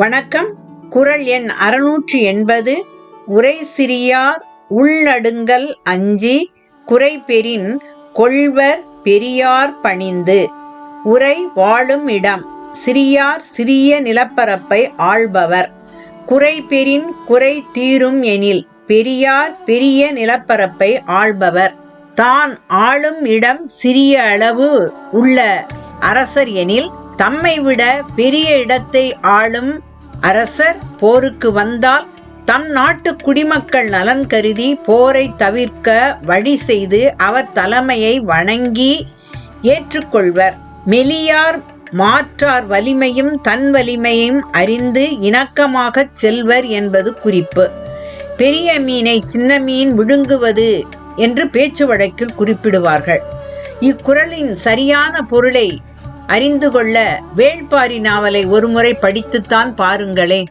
வணக்கம். குரல் எண் அறுநூற்றி எண்பது உரை சிறியார் உள்நடுங்கல் அஞ்சி. குறைபெறின் கொள்வர் பெரியார் பணிந்து. உரை வாழும் இடம். சிறியார் சிறிய நிலப்பரப்பை ஆள்பவர். குறைபெறின் குறை தீரும் எனில் பெரியார் பெரிய நிலப்பரப்பை ஆள்பவர். தான் ஆளும் இடம் சிறிய அளவு உள்ள அரசர் எனில் தம்மை விட பெரிய இடத்தை ஆளும் அரசர் போருக்கு வந்தால் தம் நாட்டு குடிமக்கள் நலன் கருதி போரை தவிர்க்க வழி செய்து அவர் தலைமையை வணங்கி ஏற்றுக்கொள்வர். மெலியார் மாற்றார் வலிமையும் தன் வலிமையும் அறிந்து இணக்கமாகச் செல்வர் என்பது குறிப்பு. பெரிய மீனை சின்ன மீன் விழுங்குவது என்று பேச்சு வழக்கில் குறிப்பிடுவார்கள். இக்குறளின் சரியான பொருளை அறிந்து கொள்ள வேள்பாரி நாவலை ஒருமுறை படித்துத்தான் பாருங்களேன்.